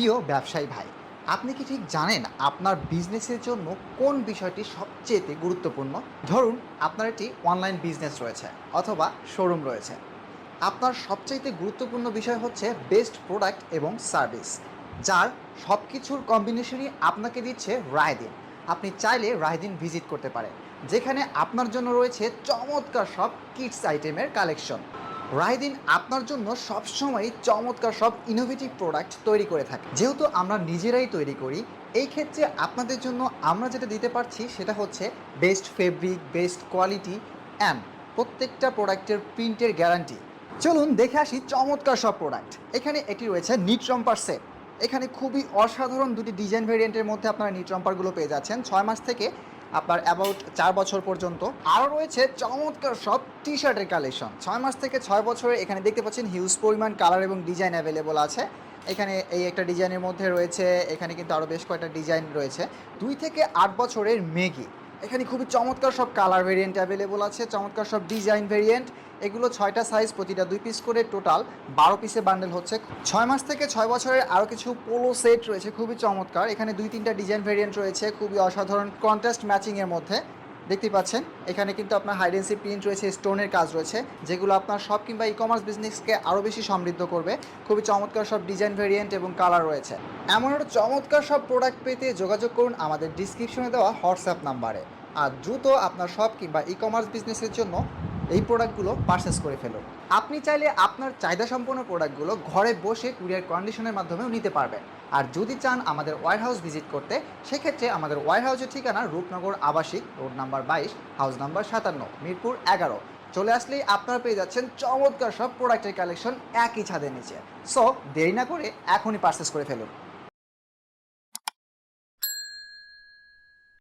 প্রিয় ব্যবসায়ী ভাই, আপনি কি ঠিক জানেন আপনার বিজনেসের জন্য কোন বিষয়টি সবচেয়ে গুরুত্বপূর্ণ? ধরুন, আপনার একটি অনলাইন বিজনেস রয়েছে অথবা শোরুম রয়েছে। আপনার সবচাইতে গুরুত্বপূর্ণ বিষয় হচ্ছে বেস্ট প্রোডাক্ট এবং সার্ভিস যার সব কিছুর কম্বিনেশনই আপনাকে দিচ্ছে রায়দিন। আপনি চাইলে রায়দিন ভিজিট করতে পারেন, যেখানে আপনার জন্য রয়েছে চমৎকার সব কিডস আইটেমের কালেকশন রায়দিন আপনার জন্য সবসময় চমৎকার সব ইনোভেটিভ প্রোডাক্ট তৈরি করে থাকে। যেহেতু আমরা নিজেরাই তৈরি করি, এই ক্ষেত্রে আপনাদের জন্য আমরা যেটা দিতে পারছি সেটা হচ্ছে best fabric best quality and প্রত্যেকটা প্রোডাক্টের প্রিন্টের গ্যারান্টি চলুন দেখে আসি চমৎকার সব প্রোডাক্ট এখানে একটি রয়েছে নিট রম্পার সেট এখানে খুবই অসাধারণ দুটি ডিজাইন ভেরিয়েন্টের মধ্যে আপনারা নিট রম্পারগুলো পেয়ে যাচ্ছেন। ছয় মাস থেকে আপনার অ্যাবাউট চার বছর পর্যন্ত। আরও রয়েছে চমৎকার সব টি শার্টের কালেকশন ছয় মাস থেকে ছয় বছরে এখানে দেখতে পাচ্ছেন হিউজ পরিমাণ কালার এবং ডিজাইন অ্যাভেলেবল আছে। এখানে এই একটা ডিজাইনের মধ্যে রয়েছে, এখানে কিন্তু আরও বেশ কয়েকটা ডিজাইন রয়েছে। দুই থেকে আট বছরের মেগি। এখানে খুবই চমৎকার সব কালার ভেরিয়েন্ট অ্যাভেলেবল আছে, চমৎকার সব ডিজাইন ভেরিয়েন্ট এগুলো ছয়টা সাইজ প্রতিটা দুই পিস করে টোটাল বারো পিসে বান্ডেল হচ্ছে। ছয় মাস থেকে ছয় বছরের আরও কিছু পোলো সেট রয়েছে, খুবই চমৎকার। এখানে দুই তিনটা ডিজাইন ভেরিয়েন্ট রয়েছে, খুবই অসাধারণ কন্ট্রাস্ট ম্যাচিংয়ের মধ্যে। দেখতে পাচ্ছেন, এখানে কিন্তু আপনার হাইডেন্সি প্রিন্ট রয়েছে স্টোনের কাজ রয়েছে, যেগুলো আপনার সব কিংবা ই কমার্স বিজনেসকে আরও বেশি সমৃদ্ধ করবে। খুবই চমৎকার সব ডিজাইন ভেরিয়েন্ট এবং কালার রয়েছে। এমন একটা চমৎকার সব প্রোডাক্ট পেতে যোগাযোগ করুন আমাদের ডিসক্রিপশনে দেওয়া হোয়াটসঅ্যাপ নাম্বারে আর দ্রুত আপনার সব কিংবা ই কমার্স বিজনেসের জন্য এই প্রোডাক্টগুলো পারচেস করে ফেলুন আপনি চাইলে আপনার চাহিদা সম্পন্ন প্রোডাক্টগুলো ঘরে বসে কুরিয়ার কন্ডিশনের মাধ্যমেও নিতে পারবেন। আর যদি চান আমাদের ওয়ার হাউস ভিজিট করতে, সেক্ষেত্রে আমাদের ওয়ার হাউসের ঠিকানা রূপনগর আবাসিক রোড নাম্বার বাইশ হাউস নাম্বার সাতান্ন, মিরপুর এগারো। চলে আসলেই আপনারা পেয়ে যাচ্ছেন চমৎকার সব প্রোডাক্টের কালেকশন একই ছাদের নিচে। সো দেরি না করে এখনই পারচেস করে ফেলুন।